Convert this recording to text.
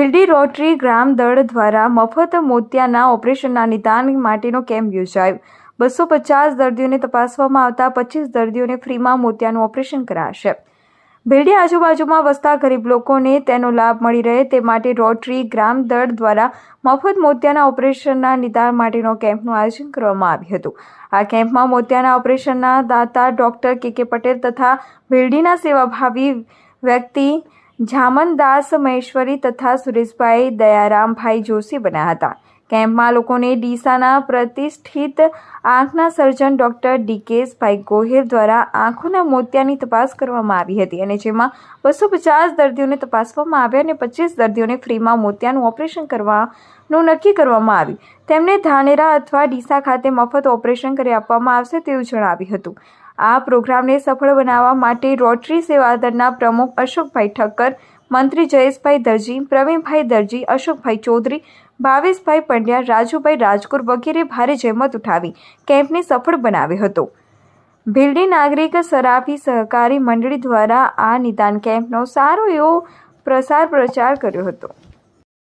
Bhildi rotary ગ્રામ દળ દ્વારા મફત મોતિયાના ઓપરેશનના નિદાન માટેનો કેમ્પ યોજાયો. બસો પચાસ દર્દીઓને તપાસવામાં આવતા પચીસ દર્દીઓને ફ્રીમાં મોતિયાનું ઓપરેશન કરાશે. ભીલડી આજુબાજુમાં વસતા ગરીબ લોકોને તેનો લાભ મળી રહે તે માટે રોટરી ગ્રામ દળ દ્વારા મફત મોતિયાના ઓપરેશનના નિદાન માટેનો કેમ્પનું આયોજન કરવામાં આવ્યું હતું. આ કેમ્પમાં મોતિયાના ઓપરેશનના દાતા ડોક્ટર કે કે પટેલ તથા ભીલડીના સેવાભાવી વ્યક્તિ જામનદાસ, મહેશ્વરી તથા સુરેશભાઈ દયારામભાઈ જોશી બન્યા હતા. કેમ્પમાં લોકોને ડીસાના પ્રતિષ્ઠિત આંખના સર્જન ડૉક્ટર ડીકેશભાઈ ગોહિલ દ્વારા આંખોના મોતિયાની તપાસ કરવામાં આવી હતી અને જેમાં બસો પચાસ દર્દીઓને તપાસવામાં આવ્યા અને પચીસ દર્દીઓને ફ્રીમાં મોતિયાનું ઓપરેશન કરવાનું નક્કી કરવામાં આવ્યું. તેમને ધાનેરા અથવા ડીસા ખાતે મફત ઓપરેશન કરી આપવામાં આવશે તેવું જણાવ્યું હતું. આ પ્રોગ્રામને સફળ બનાવવા માટે રોટરી સેવાદળના પ્રમુખ અશોકભાઈ ઠક્કર, મંત્રી જયેશભાઈ દરજી, પ્રવીણભાઈ દરજી, અશોકભાઈ ચૌધરી, ભાવેશભાઈ પંડ્યા, રાજુભાઈ રાજગુર વગેરે ભારે જહેમત ઉઠાવી કેમ્પને સફળ બનાવ્યો હતો. ભીલડી નાગરિક સરાફી સહકારી મંડળી દ્વારા આ નિદાન કેમ્પનો સારો એવો પ્રસાર પ્રચાર કર્યો હતો.